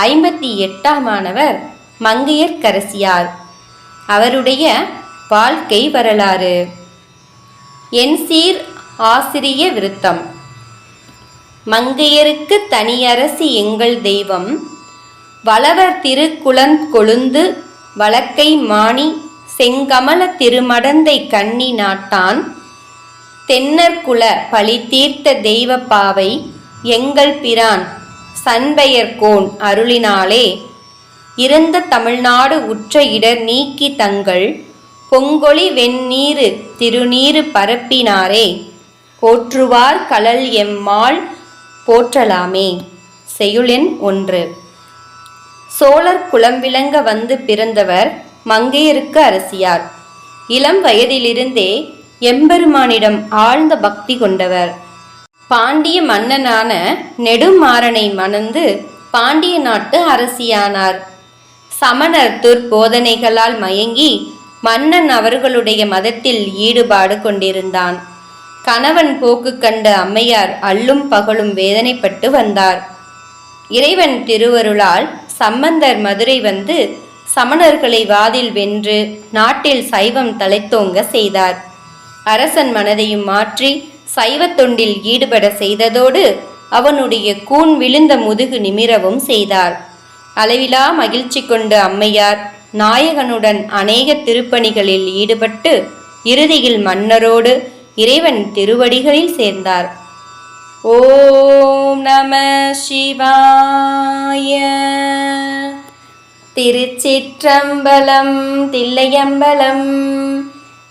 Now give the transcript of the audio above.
ஐம்பத்தி எட்டாம் ஆனவர் மங்கையர்க்கரசியார் அவருடைய வாழ்க்கை வரலாறு. என் சீர் ஆசிரிய விருத்தம். மங்கையருக்கு தனியரசி எங்கள் தெய்வம். வளவர் திருக்குளன் கொழுந்து வழக்கை மாணி செங்கமல திருமடந்தை கன்னி நாட்டான். தென்னர்குல பழி தீர்த்த தெய்வ பாவை எங்கள் பிரான். சண்பெயர்கோன் அருளினாலே இறந்த தமிழ்நாடு உற்ற இடர் நீக்கி தங்கள் பொங்கொழி வெந்நீரு திருநீரு பரப்பினாரே போற்றுவார் கலல் எம்மாள் போற்றலாமே செய்யுளெண் ஒன்று. சோழர் குலம் விளங்க வந்து பிறந்தவர் மங்கையருக்கு அரசியார். இளம் வயதிலிருந்தே எம்பெருமானிடம் ஆழ்ந்த பக்தி கொண்டவர். பாண்டிய மன்னனான நெடுமாறனை மணந்து பாண்டிய நாட்டு அரசியானார். சமணர் துர்போதனைகளால் மயங்கி மன்னன் அவர்களுடைய மதத்தில் ஈடுபாடு கொண்டிருந்தான். கணவன் போக்கு கண்ட அம்மையார் அல்லும் பகலும் வேதனைப்பட்டு வந்தார். இறைவன் திருவருளால் சம்பந்தர் மதுரை வந்து சமணர்களை வாதில் வென்று நாட்டில் சைவம் தலைத்தோங்க செய்தார். அரசன் மனதையும் மாற்றி சைவத் தொண்டில் ஈடுபட செய்ததோடு அவனுடைய கூன் விழுந்த முதுகு நிமிரவும் செய்தார் அளவிலா மகிழ்ச்சி கொண்ட அம்மையார் நாயகனுடன் அநேக திருப்பணிகளில் ஈடுபட்டு இறுதியில் மன்னரோடு இறைவன் திருவடிகளில் சேர்ந்தார். ஓம் நம சிவாய. திருச்சிற்றம்பலம் தில்லையம்பலம்